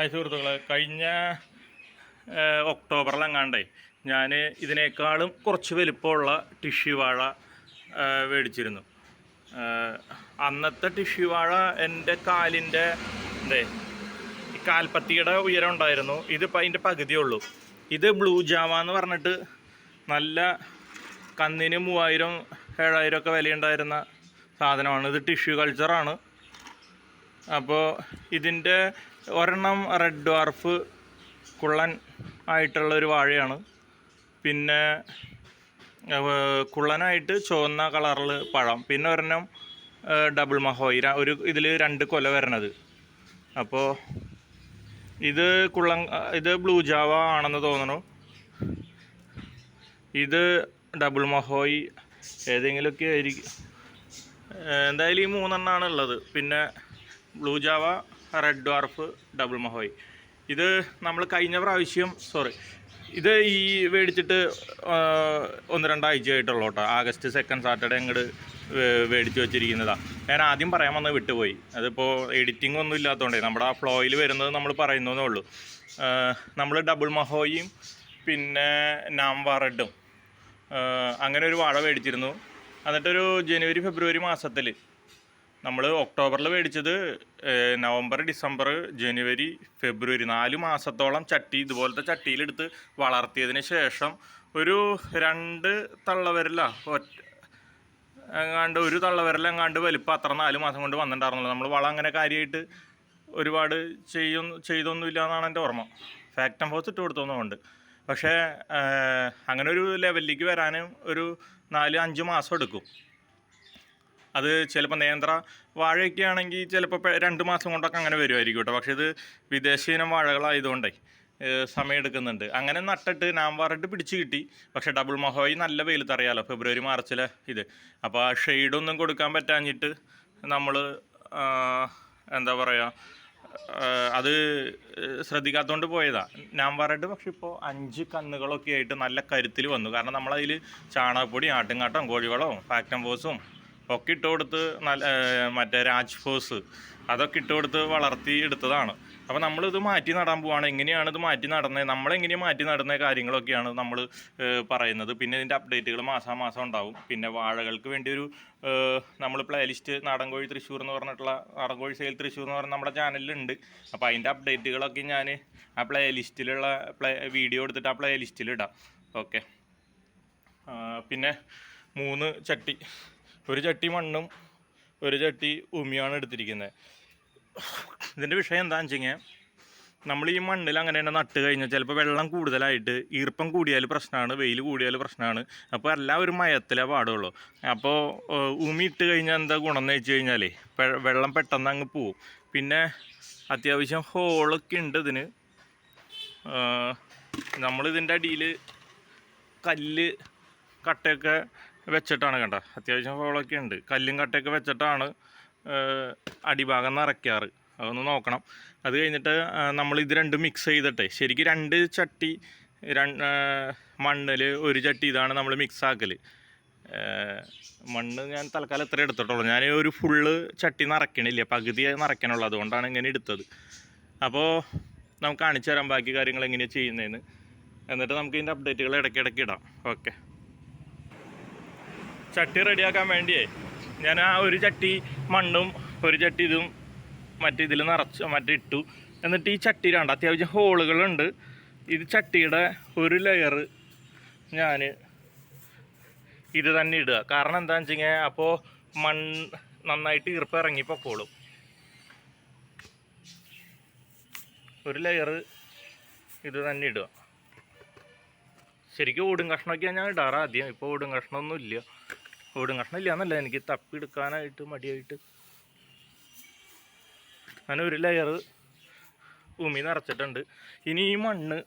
Hi സുഹൃത്തുക്കളെ. കഴിഞ്ഞ ഒക്ടോബറിലെങ്ങാണ്ടേ ഞാൻ ഇതിനേക്കാളും കുറച്ച് വലിപ്പമുള്ള ടിഷ്യൂ വാഴ മേടിച്ചിരുന്നു. അന്നത്തെ ടിഷ്യൂ വാഴ എന്റെ കാലിന്റെ ഈ കാൽപ്പത്തിയുടെ ഉയരം ഉണ്ടായിരുന്നു. ഇതിപ്പോൾ അതിന്റെ പകുതിയേ ഉള്ളൂ. ഇത് ബ്ലൂ ജാമ എന്ന് പറഞ്ഞിട്ട് നല്ല കന്നിന് മൂവായിരം ഏഴായിരം ഒക്കെ വിലയുണ്ടായിരുന്ന സാധനമാണ്. ഇത് ടിഷ്യൂ കൾച്ചറാണ്. അപ്പോൾ ഇതിന്റെ ഒരെണ്ണം റെഡ് ഡ്വാർഫ് കുള്ളൻ ആയിട്ടുള്ള ഒരു വാഴയാണ്. പിന്നെ കുള്ളനായിട്ട് ചുവന്ന കളറിൽ പഴം. പിന്നെ ഒരെണ്ണം ഡബിൾ മഹോയി ഒരു ഇതിൽ രണ്ട് കൊല വരണത്. അപ്പോൾ ഇത് കുള്ളൻ ഇത് ബ്ലൂ ജാവ ആണെന്ന് തോന്നുന്നു. ഇത് ഡബിൾ മഹോയി ഏതെങ്കിലുമൊക്കെ ആയിരിക്കും. എന്തായാലും ഈ മൂന്നെണ്ണമാണ് ഉള്ളത്. പിന്നെ blue Java red dwarf double മഹോയ്. ഇത് നമ്മൾ കഴിഞ്ഞ പ്രാവശ്യം സോറി ഇത് ഈ മേടിച്ചിട്ട് ഒന്ന് രണ്ടാഴ്ച ആയിട്ടുള്ളൂ കേട്ടോ ആഗസ്റ്റ് സെക്കൻഡ് സാറ്റർഡേ അങ്ങോട്ട് മേടിച്ച് വെച്ചിരിക്കുന്നതാണ് ഞാൻ ആദ്യം പറയാൻ വന്ന് വിട്ടുപോയി. അതിപ്പോൾ എഡിറ്റിംഗ് ഒന്നും ഇല്ലാത്തതുകൊണ്ടേ നമ്മുടെ ആ ഫ്ലോയിൽ വരുന്നത് നമ്മൾ പറയുന്നതേ ഉള്ളൂ. നമ്മൾ ഡബിൾ മഹോയും പിന്നെ നാംവാ റെഡും അങ്ങനെ ഒരു വാഴ മേടിച്ചിരുന്നു എന്നിട്ടൊരു ജനുവരി ഫെബ്രുവരി മാസത്തിൽ നമ്മൾ ഒക്ടോബറിൽ മേടിച്ചത് നവംബർ ഡിസംബർ ജനുവരി ഫെബ്രുവരി നാല് മാസത്തോളം ചട്ടി ഇതുപോലത്തെ ചട്ടിയിലെടുത്ത് വളർത്തിയതിന് ശേഷം ഒരു രണ്ട് തള്ളവരല ഒറ്റ എങ്ങാണ്ട് ഒരു തള്ളവരൽ എങ്ങാണ്ട് വലിപ്പം അത്ര നാല് മാസം കൊണ്ട് വന്നിട്ടുണ്ടായിരുന്നുള്ളൂ. നമ്മൾ വളം അങ്ങനെ കാര്യമായിട്ട് ഒരുപാട് ചെയ്യും ചെയ്തൊന്നുമില്ല എന്നാണ് എന്റെ ഓർമ്മ. ഫാക്ടം ഫോസ് ഇട്ട് കൊടുത്തൊന്നുമുണ്ട് പക്ഷേ അങ്ങനെ ഒരു ലെവലിലേക്ക് വരാനും ഒരു നാല് അഞ്ച് മാസം എടുക്കും. അത് ചിലപ്പോൾ നേന്ത്ര വാഴയൊക്കെ ആണെങ്കിൽ ചിലപ്പോൾ രണ്ട് മാസം കൊണ്ടൊക്കെ അങ്ങനെ വരുമായിരിക്കും കേട്ടോ പക്ഷേ ഇത് വിദേശീനം വാഴകളായതുകൊണ്ടേ സമയമെടുക്കുന്നുണ്ട്. അങ്ങനെ നട്ടിട്ട് നാമ്പാറിട്ട് പിടിച്ച് കിട്ടി. പക്ഷേ ഡബിൾ മൊഹോയി നല്ല വെയിലത്തറിയാലോ ഫെബ്രുവരി മാർച്ചിലെ ഇത്. അപ്പോൾ ആ ഷെയ്ഡൊന്നും കൊടുക്കാൻ പറ്റാഞ്ഞിട്ട് നമ്മൾ എന്താ പറയുക അത് ശ്രദ്ധിക്കാത്തതുകൊണ്ട് പോയതാ. നാമ്പാറായിട്ട് പക്ഷെ ഇപ്പോൾ അഞ്ച് കന്നുകളൊക്കെ ആയിട്ട് നല്ല കരുത്തിൽ വന്നു. കാരണം നമ്മളതിൽ ചാണകപ്പൊടി ആട്ടുംകാട്ടം കോഴിവളവും ഫാക്ടം ഫോസും ഒക്കെ ഇട്ട് കൊടുത്ത് നല്ല മറ്റേ രാജ്ഫോസ് അതൊക്കെ ഇട്ട് കൊടുത്ത് വളർത്തി എടുത്തതാണ്. അപ്പോൾ നമ്മളിത് മാറ്റി നടാൻ പോവാണ്. എങ്ങനെയാണ് ഇത് മാറ്റി നടന്നത് നമ്മളെങ്ങനെയാണ് മാറ്റി നടുന്ന കാര്യങ്ങളൊക്കെയാണ് നമ്മൾ പറയുന്നത്. പിന്നെ ഇതിന്റെ അപ്ഡേറ്റുകൾ മാസാമാസം ഉണ്ടാവും. പിന്നെ വാഴകൾക്ക് വേണ്ടി ഒരു നമ്മൾ പ്ലേ ലിസ്റ്റ് നാടൻകോഴി തൃശ്ശൂർ എന്ന് പറഞ്ഞിട്ടുള്ള നാടൻകോഴി സെയിൽ തൃശ്ശൂർ എന്ന് പറഞ്ഞ നമ്മുടെ ചാനലിലുണ്ട് അപ്പോൾ അതിന്റെ അപ്ഡേറ്റുകളൊക്കെ ഞാൻ ആ പ്ലേ ലിസ്റ്റിലുള്ള പ്ലേ വീഡിയോ എടുത്തിട്ട് ആ പ്ലേ ലിസ്റ്റിലിടാം ഓക്കെ പിന്നെ മൂന്ന് ചട്ടി. ഒരു ചട്ടി മണ്ണും ഒരു ചട്ടി ഉമിയാണ് എടുത്തിരിക്കുന്നത്. ഇതിന്റെ വിഷയം എന്താണെന്ന് വെച്ച് കഴിഞ്ഞാൽ നമ്മൾ ഈ മണ്ണിൽ അങ്ങനെ തന്നെ നട്ട് കഴിഞ്ഞാൽ ചിലപ്പോൾ വെള്ളം കൂടുതലായിട്ട് ഈർപ്പം കൂടിയാൽ പ്രശ്നമാണ് വെയിൽ കൂടിയാൽ പ്രശ്നമാണ് അപ്പോൾ എല്ലാം ഒരു മയത്തിലേ പാടുള്ളൂ. അപ്പോൾ ഉമി ഇട്ട് കഴിഞ്ഞാൽ എന്താ ഗുണം എന്ന് വെച്ച് കഴിഞ്ഞാൽ വെള്ളം പെട്ടെന്ന് അങ്ങ് പോവും. പിന്നെ അത്യാവശ്യം ഹോളൊക്കെ ഉണ്ട് ഇതിന്. നമ്മളിതിന്റെ അടിയിൽ കല്ല് കട്ടയൊക്കെ വെച്ചിട്ടാണ് കണ്ട. അത്യാവശ്യം ഹോളൊക്കെ ഉണ്ട്. കല്ലും കട്ടയൊക്കെ വെച്ചിട്ടാണ് അടിഭാഗം നിറയ്ക്കാറ്. അതൊന്ന് നോക്കണം. അത് കഴിഞ്ഞിട്ട് നമ്മൾ ഇത് രണ്ടും മിക്സ് ചെയ്തിട്ട് ശരിക്കും രണ്ട് ചട്ടി രണ്ട് മണ്ണിൽ ഒരു ചട്ടി ഇതാണ് നമ്മൾ മിക്സ് ആക്കൽ മണ്ണ് ഞാൻ തൽക്കാലം എത്ര എടുത്തിട്ടുള്ളൂ. ഞാൻ ഒരു ഫുള്ള് ചട്ടി നിറയ്ക്കണില്ല. പകുതി നിറയ്ക്കണുള്ളൂ. അതുകൊണ്ടാണ് ഇങ്ങനെ എടുത്തത്. അപ്പോൾ നമുക്ക് കാണിച്ചു തരാം ബാക്കി കാര്യങ്ങൾ എങ്ങനെയാണ് ചെയ്യുന്നതെന്ന് എന്നിട്ട് നമുക്ക് ഇതിന്റെ അപ്ഡേറ്റുകൾ ഇടയ്ക്കിടയ്ക്ക് ഇടാം. ഓക്കെ ചട്ടി റെഡിയാക്കാൻ വേണ്ടിയേ. ഞാൻ ആ ഒരു ചട്ടി മണ്ണും ഒരു ചട്ടി ഇതും മറ്റേ ഇതിൽ നിറച്ച് മറ്റേ ഇട്ടു. എന്നിട്ട് ഈ ചട്ടിയിലുണ്ട് അത്യാവശ്യം ഹോളുകളുണ്ട്. ഇത് ചട്ടിയുടെ ഒരു ലെയർ ഞാൻ ഇത് തന്നെ ഇടുക. കാരണം എന്താണെന്ന് വെച്ച് കഴിഞ്ഞാൽ അപ്പോൾ മണ്ണ് നന്നായിട്ട് ഈർപ്പം ഇറങ്ങി പൊക്കോളും ഒരു ലെയർ ഇത് തന്നെ ഇടുക. ശരിക്കും ഓടും കഷ്ണമൊക്കെയാണ് ഞാൻ ഇടാറ് ആദ്യം. ഇപ്പോൾ ഓടും കഷ്ണമൊന്നും ഇല്ല ഓടും കഷ്ണം ഇല്ല എന്നല്ല എനിക്ക് തപ്പി എടുക്കാനായിട്ട് മടിയായിട്ട്. അങ്ങനെ ഒരു ലെയർ ഉമി നിറച്ചിട്ടുണ്ട്. ഇനി ഈ മണ്ണ്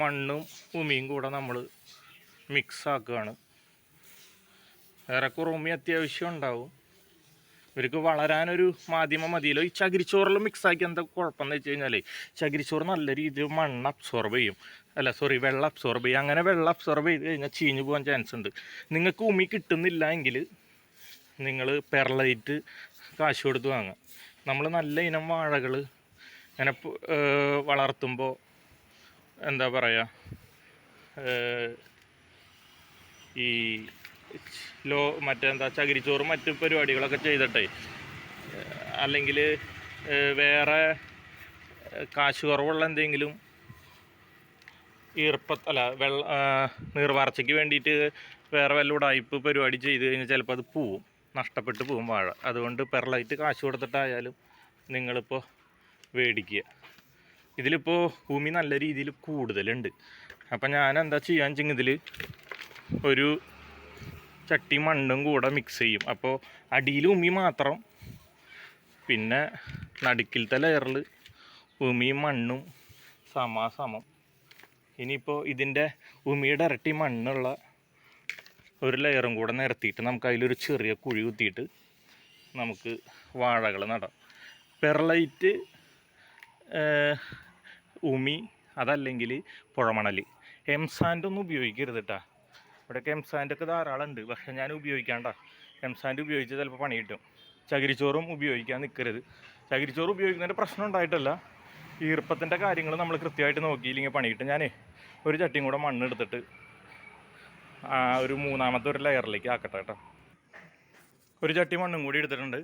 മണ്ണും ഉമിയും കൂടെ നമ്മൾ മിക്സ് ആക്കുകയാണ്. ഏറെക്കുറെ ഉമി അത്യാവശ്യം ഉണ്ടാവും. ഇവർക്ക് വളരാനൊരു മാധ്യമം മതിയല്ലോ. ഈ ചകിരിച്ചോറിൽ മിക്സാക്കി എന്താ കുഴപ്പമെന്ന് വെച്ച് കഴിഞ്ഞാൽ ചകിരിച്ചോറ് നല്ല രീതിയിൽ മണ്ണ് അബ്സോർബ് ചെയ്യും. അല്ല സോറി വെള്ളം അബ്സോർബ് ചെയ്യുക. അങ്ങനെ വെള്ളം അബ്സോർബ് ചെയ്ത് കഴിഞ്ഞാൽ ചീഞ്ഞു പോകാൻ ചാൻസ് ഉണ്ട്. നിങ്ങൾക്ക് ഉമി കിട്ടുന്നില്ല എങ്കിൽ നിങ്ങൾ പെർലൈറ്റ് കാശ് കൊടുത്ത് വാങ്ങാം നമ്മൾ നല്ല ഇനം വാഴകൾ അങ്ങനെ വളർത്തുമ്പോൾ എന്താ പറയുക ഈ ലോ മറ്റെന്താ ചകിരിച്ചോറും മറ്റു പരിപാടികളൊക്കെ ചെയ്തിട്ടേ അല്ലെങ്കിൽ വേറെ കാശ് കുറവുള്ള എന്തെങ്കിലും ഈർപ്പ അല്ല വെള്ള നീർവാർച്ചയ്ക്ക് വേണ്ടിയിട്ട് വേറെ വല്ല ഉടായ്പ് പരിപാടി ചെയ്ത് കഴിഞ്ഞാൽ ചിലപ്പോൾ അത് പോവും നഷ്ടപ്പെട്ട് പോവും വാഴ. അതുകൊണ്ട് പെർലൈറ്റ് കാശ് കൊടുത്തിട്ടായാലും നിങ്ങളിപ്പോൾ മേടിക്കുക ഇതിലിപ്പോൾ ഭൂമി നല്ല രീതിയിൽ കൂടുതലുണ്ട്. അപ്പം ഞാൻ എന്താ ചെയ്യാന്ന് വെച്ചെങ്കിൽ ഇതിൽ ഒരു ചട്ടി മണ്ണും കൂടെ മിക്സ് ചെയ്യും. അപ്പോൾ അടിയിൽ ഉമ്മി മാത്രം പിന്നെ നടുക്കിലത്തെ ലെയറിൽ ഭൂമിയും മണ്ണും സമാസമം ഇനിയിപ്പോൾ ഇതിന്റെ ഉമിയുടെ ഇരട്ടി മണ്ണുള്ള ഒരു ലെയറും കൂടെ നിരത്തിയിട്ട് നമുക്ക് അതിലൊരു ചെറിയ കുഴി കുത്തിയിട്ട് നമുക്ക് വാഴകൾ നടാം. പെർലൈറ്റ് ഉമി അതല്ലെങ്കിൽ പുഴമണൽ എം സാൻഡ് ഒന്നും ഉപയോഗിക്കരുത് കേട്ടാ ഇവിടെയൊക്കെ എം സാൻഡൊക്കെ ധാരാളം ഉണ്ട് പക്ഷെ ഞാൻ ഉപയോഗിക്കാണ്ട. എം സാൻഡ് ഉപയോഗിച്ച് ചിലപ്പോൾ പണി കിട്ടും. ചകിരിച്ചോറും ഉപയോഗിക്കാൻ നിൽക്കരുത് ചകിരിച്ചോറ് ഉപയോഗിക്കുന്നതിന്റെ പ്രശ്നം ഉണ്ടായിട്ടല്ല. ഈർപ്പത്തിന്റെ കാര്യങ്ങൾ നമ്മൾ കൃത്യമായിട്ട് നോക്കിയില്ലെങ്കിൽ പണി കിട്ടും. ഞാനേ ഒരു ചട്ടിയും കൂടെ മണ്ണ് എടുത്തിട്ട് ഒരു മൂന്നാമത്തെ ഒരു ലെയറിലേക്ക് ആക്കട്ടെ കേട്ടോ. ഒരു ചട്ടി മണ്ണും കൂടി എടുത്തിട്ടുണ്ട്.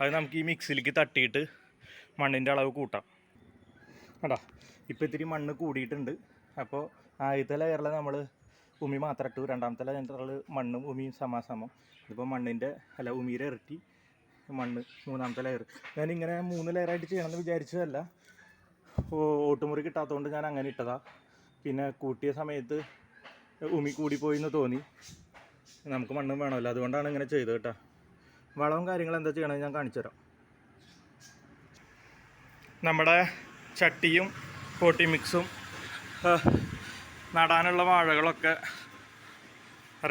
അത് നമുക്ക് ഈ മിക്സിയിലേക്ക് തട്ടിയിട്ട് മണ്ണിന്റെ അളവ് കൂട്ടാം. കേട്ടോ ഇപ്പോൾ ഇത്തിരി മണ്ണ് കൂടിയിട്ടുണ്ട്. അപ്പോൾ ആദ്യത്തെ ലെയറിൽ നമ്മൾ ഉമി മാത്രം ഇട്ടു. രണ്ടാമത്തെ ലെയറിൽ മണ്ണും ഉമിയും സമാസമം. ഇതിപ്പോൾ മണ്ണിന്റെ അല്ല ഉമിയുടെ ഇരട്ടി മണ്ണ് മൂന്നാമത്തെ ലെയർ ഞാനിങ്ങനെ മൂന്ന് ലെയറായിട്ട് ചെയ്യണമെന്ന് വിചാരിച്ചതല്ല. ഓട്ടുമുറി കിട്ടാത്തതുകൊണ്ട് ഞാൻ അങ്ങനെ ഇട്ടതാ. പിന്നെ കൂട്ടിയ സമയത്ത് ഉമി കൂടിപ്പോയി എന്ന് തോന്നി. നമുക്ക് മണ്ണും വേണമല്ലോ അതുകൊണ്ടാണ് ഇങ്ങനെ ചെയ്തത് കേട്ടോ. വളവും കാര്യങ്ങളും എന്താ ചെയ്യണമെന്ന് ഞാൻ കാണിച്ചു തരാം. നമ്മുടെ ചട്ടിയും പോട്ടി മിക്സും നടാനുള്ള വാഴകളൊക്കെ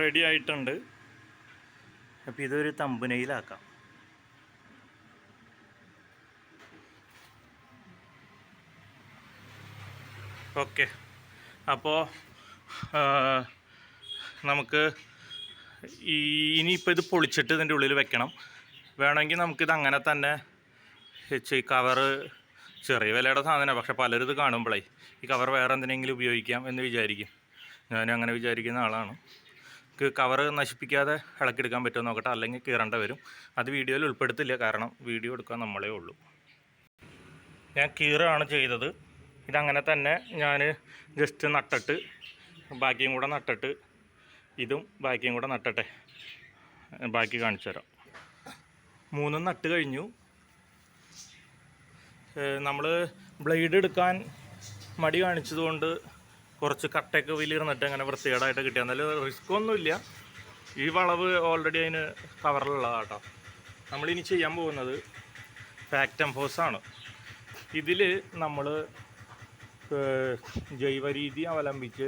റെഡി ആയിട്ടുണ്ട്. അപ്പോൾ ഇതൊരു തമ്പനയിലാക്കാം ഓക്കെ. അപ്പോൾ നമുക്ക് ഈ ഇനിയിപ്പോൾ ഇത് പൊളിച്ചിട്ട് ഇതിന്റെ ഉള്ളിൽ വെക്കണം. വേണമെങ്കിൽ നമുക്കിത് അങ്ങനെ തന്നെ വെച്ച് കവറ് ചെറിയ വിലയുടെ സാധനമാണ്. പക്ഷേ പലരും ഇത് കാണുമ്പോഴേ ഈ കവർ വേറെ എന്തിനെങ്കിലും ഉപയോഗിക്കാം എന്ന് വിചാരിക്കും. ഞാൻ അങ്ങനെ വിചാരിക്കുന്ന ആളാണ്. കവർ നശിപ്പിക്കാതെ ഇളക്കിയെടുക്കാൻ പറ്റുമോ നോക്കട്ടെ. അല്ലെങ്കിൽ കീറേണ്ട വരും. അത് വീഡിയോയിൽ ഉൾപ്പെടുത്തില്ല. കാരണം വീഡിയോ എടുക്കാൻ നമ്മളേ ഉള്ളൂ. ഞാൻ കീറാണ് ചെയ്തത്. ഇതങ്ങനെ തന്നെ ഞാൻ ജസ്റ്റ് നട്ടിട്ട് ബാക്കിയും കൂടെ നട്ടിട്ട് ഇതും ബാക്കിയും കൂടെ നട്ടട്ടെ. ബാക്കി കാണിച്ചു തരാം. മൂന്നും നട്ട് കഴിഞ്ഞു. നമ്മൾ ബ്ലേഡ് എടുക്കാൻ മടി കാണിച്ചതുകൊണ്ട് കുറച്ച് കട്ടയൊക്കെ വലിയിരുന്നിട്ട് അങ്ങനെ വൃത്തികേടായിട്ട് കിട്ടിയ എന്നാലും റിസ്ക് ഒന്നുമില്ല. ഈ വളവ് ഓൾറെഡി അതിന് കവറിലുള്ളതാണ് കേട്ടോ നമ്മളിനി ചെയ്യാൻ പോകുന്നത് ഫാക്റ്റംഫോസാണ് ഇതിൽ നമ്മൾ ജൈവരീതി അവലംബിച്ച്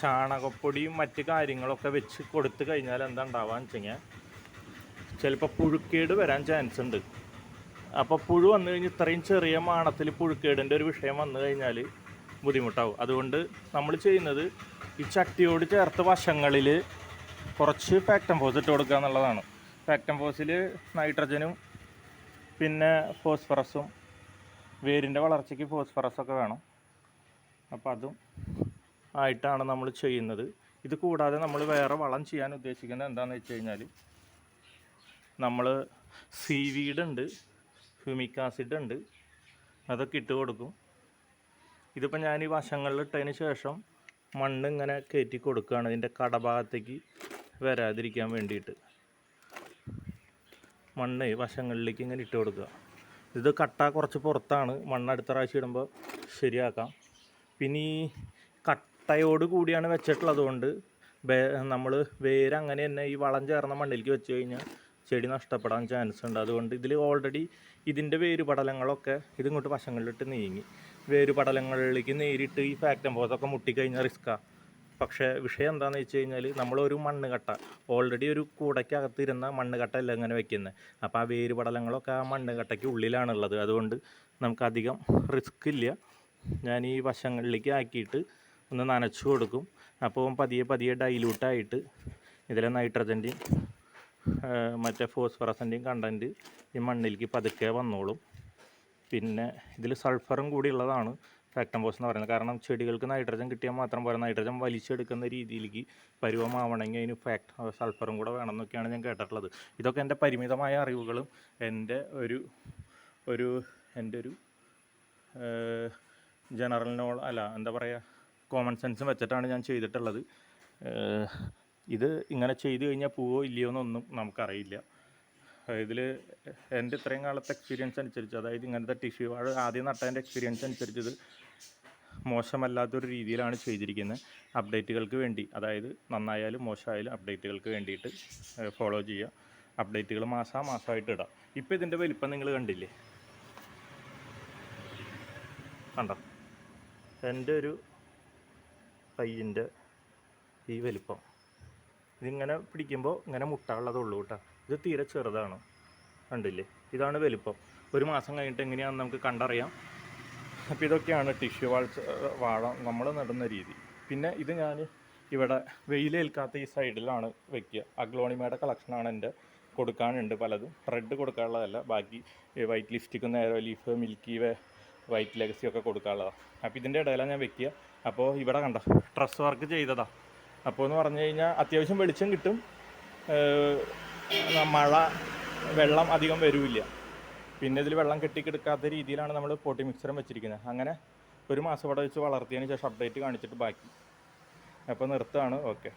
ചാണകപ്പൊടിയും മറ്റ് കാര്യങ്ങളൊക്കെ വെച്ച് കൊടുത്തു കഴിഞ്ഞാൽ എന്താ ഉണ്ടാവാന്ന് വെച്ച് കഴിഞ്ഞാൽ ചിലപ്പോൾ പുഴുക്കേട് വരാൻ ചാൻസ് ഉണ്ട്. അപ്പോൾ പുഴു വന്നു കഴിഞ്ഞ് ഇത്രയും ചെറിയ മാണത്തിൽ പുഴുക്കേടിന്റെ ഒരു വിഷയം വന്നു കഴിഞ്ഞാൽ ബുദ്ധിമുട്ടാവും. അതുകൊണ്ട് നമ്മൾ ചെയ്യുന്നത് ഈ ചട്ടിയോട് ചേർത്ത് വശങ്ങളിൽ കുറച്ച് ഫാക്ടംഫോസ് ഇട്ട് കൊടുക്കുക എന്നുള്ളതാണ്. ഫാക്ടംഫോസിൽ നൈട്രജനും പിന്നെ ഫോസ്ഫറസും വേരിന്റെ വളർച്ചയ്ക്ക് ഫോസ്ഫറസൊക്കെ വേണം. അപ്പോൾ അതും ആയിട്ടാണ് നമ്മൾ ചെയ്യുന്നത്. ഇത് കൂടാതെ നമ്മൾ വേറെ വളം ചെയ്യാൻ ഉദ്ദേശിക്കുന്നത് എന്താണെന്ന് വെച്ച് കഴിഞ്ഞാൽ നമ്മൾ സീവീഡ് ഉണ്ട് ഹ്യൂമിക് ആസിഡ് ഉണ്ട് അതൊക്കെ ഇട്ട് കൊടുക്കും. ഇതിപ്പോൾ ഞാൻ ഈ വശങ്ങളിൽ ഇട്ടതിന് ശേഷം മണ്ണ് ഇങ്ങനെ കയറ്റി കൊടുക്കുകയാണ് ഇതിന്റെ കടഭാഗത്തേക്ക് വരാതിരിക്കാൻ വേണ്ടിയിട്ട്. മണ്ണ് വശങ്ങളിലേക്ക് ഇങ്ങനെ ഇട്ട് കൊടുക്കുക. ഇത് കട്ട കുറച്ച് പുറത്താണ്. മണ്ണ് അടുത്ത പ്രാവശ്യം ഇടുമ്പോൾ ശരിയാക്കാം. പിന്നെ ഈ കട്ടയോട് കൂടിയാണ് വെച്ചിട്ടുള്ളത് കൊണ്ട് നമ്മൾ വേര് അങ്ങനെ തന്നെ ഈ വളം ചേർന്ന മണ്ണിലേക്ക് വെച്ച് കഴിഞ്ഞാൽ ചെടി നഷ്ടപ്പെടാൻ ചാൻസ് ഉണ്ട്. അതുകൊണ്ട് ഇതിൽ ഓൾറെഡി ഇതിന്റെ വേരുപടലങ്ങളൊക്കെ ഇതിങ്ങോട്ട് വശങ്ങളിലിട്ട് നീങ്ങി. വേരുപടലങ്ങളിലേക്ക് നേരിട്ട് ഈ ഫാക്ടം ഫാക്ടംബോസൊക്കെ മുട്ടിക്കഴിഞ്ഞാൽ റിസ്ക്കാണ് പക്ഷേ വിഷയം എന്താണെന്ന് വെച്ച് കഴിഞ്ഞാൽ നമ്മളൊരു മണ്ണ് കട്ട ഓൾറെഡി ഒരു കൂടയ്ക്കകത്തിരുന്ന മണ്ണ് കട്ടയല്ല ഇങ്ങനെ വെക്കുന്നത് അപ്പോൾ ആ വേര് പടലങ്ങളൊക്കെ ആ മണ്ണ് കട്ടയ്ക്ക് ഉള്ളിലാണുള്ളത്. അതുകൊണ്ട് നമുക്കധികം റിസ്ക് ഇല്ല. ഞാൻ ഈ വശങ്ങളിലേക്ക് ആക്കിയിട്ട് ഒന്ന് നനച്ചു കൊടുക്കും. അപ്പോൾ പതിയെ പതിയെ ഡൈല്യൂട്ടായിട്ട് ഇതിലെ നൈട്രജന്റെയും മറ്റേ ഫോസ്ഫറസിന്റെയും കണ്ടന്റ് ഈ മണ്ണിലേക്ക് പതുക്കെ വന്നോളും. പിന്നെ ഇതിൽ സൾഫറും കൂടി ഉള്ളതാണ് ഫാക്ടംബോസ് എന്ന് പറയുന്നത്. കാരണം ചെടികൾക്ക് നൈട്രജൻ കിട്ടിയാൽ മാത്രം പോരാ. നൈട്രജൻ വലിച്ചെടുക്കുന്ന രീതിയിലേക്ക് പരുവമാവണമെങ്കിൽ അതിന് ഫാക്ട് സൾഫറും കൂടെ വേണം എന്നൊക്കെയാണ് ഞാൻ കേട്ടിട്ടുള്ളത്. ഇതൊക്കെ എന്റെ പരിമിതമായ അറിവുകളും എന്റെ ഒരു ഒരു എന്റെ ഒരു ജനറൽ നോ അല്ല എന്താ പറയുക കോമൺ സെൻസും വെച്ചിട്ടാണ് ഞാൻ ചെയ്തിട്ടുള്ളത്. ഇത് ഇങ്ങനെ ചെയ്തു കഴിഞ്ഞാൽ പോവോ ഇല്ലയോ എന്നൊന്നും നമുക്കറിയില്ല. ഇതിൽ എന്റെ ഇത്രയും കാലത്തെ എക്സ്പീരിയൻസ് അനുസരിച്ച് അതായത് ഇങ്ങനത്തെ ടിഷ്യൂ വാഴ ആദ്യം നട്ടതിന്റെ എക്സ്പീരിയൻസ് അനുസരിച്ച് ഇത് മോശമല്ലാത്തൊരു രീതിയിലാണ് ചെയ്തിരിക്കുന്നത്. അപ്ഡേറ്റുകൾക്ക് വേണ്ടി അതായത് നന്നായാലും മോശമായാലും അപ്ഡേറ്റുകൾക്ക് വേണ്ടിയിട്ട് ഫോളോ ചെയ്യുക. അപ്ഡേറ്റുകൾ മാസാ മാസമായിട്ട് ഇടാം. ഇപ്പോൾ ഇതിന്റെ വലിപ്പം നിങ്ങൾ കണ്ടില്ലേ? കണ്ടോ? എന്റെ ഒരു പയ്യന്റെ ഈ വലിപ്പം. ഇതിങ്ങനെ പിടിക്കുമ്പോൾ ഇങ്ങനെ മുട്ടാനുള്ളതുള്ളൂ കേട്ടോ. ഇത് തീരെ ചെറുതാണ്. കണ്ടില്ലേ? ഇതാണ് വലിപ്പം. ഒരു മാസം കഴിഞ്ഞിട്ട് എങ്ങനെയാണെന്ന് നമുക്ക് കണ്ടറിയാം. അപ്പോൾ ഇതൊക്കെയാണ് ടിഷ്യൂ വാൾസ് വാഴ നമ്മൾ നടുന്ന രീതി. പിന്നെ ഇത് ഞാൻ ഇവിടെ വെയിലേൽക്കാത്ത ഈ സൈഡിലാണ് വെക്കുക. അഗ്ലോണിമയുടെ കളക്ഷനാണ് എന്റെ കൊടുക്കാനുണ്ട് പലതും. റെഡ് കൊടുക്കാനുള്ളതല്ല. ബാക്കി white ലിപ്സ്റ്റിക്കും narrow leaf milky way white legacy ഒക്കെ കൊടുക്കാനുള്ളതാണ് അപ്പോൾ ഇതിന്റെ ഇടയിലാണ് ഞാൻ വെക്കുക. അപ്പോൾ ഇവിടെ കണ്ട ട്രസ് വർക്ക് ചെയ്തതാണ് അപ്പോൾ എന്ന് പറഞ്ഞു കഴിഞ്ഞാൽ അത്യാവശ്യം വെളിച്ചം കിട്ടും. മഴ വെള്ളം അധികം വരില്ല. പിന്നെ ഇതിൽ വെള്ളം കെട്ടിക്കെടുക്കാത്ത രീതിയിലാണ് നമ്മൾ പോട്ടി മിക്സറും വെച്ചിരിക്കുന്നത്. അങ്ങനെ ഒരു മാസം ഇവിടെ വെച്ച് വളർത്തിയതിന് ശേഷം അപ്ഡേറ്റ് കാണിച്ചിട്ട് ബാക്കി. അപ്പോൾ നിർത്താണ് ഓക്കെ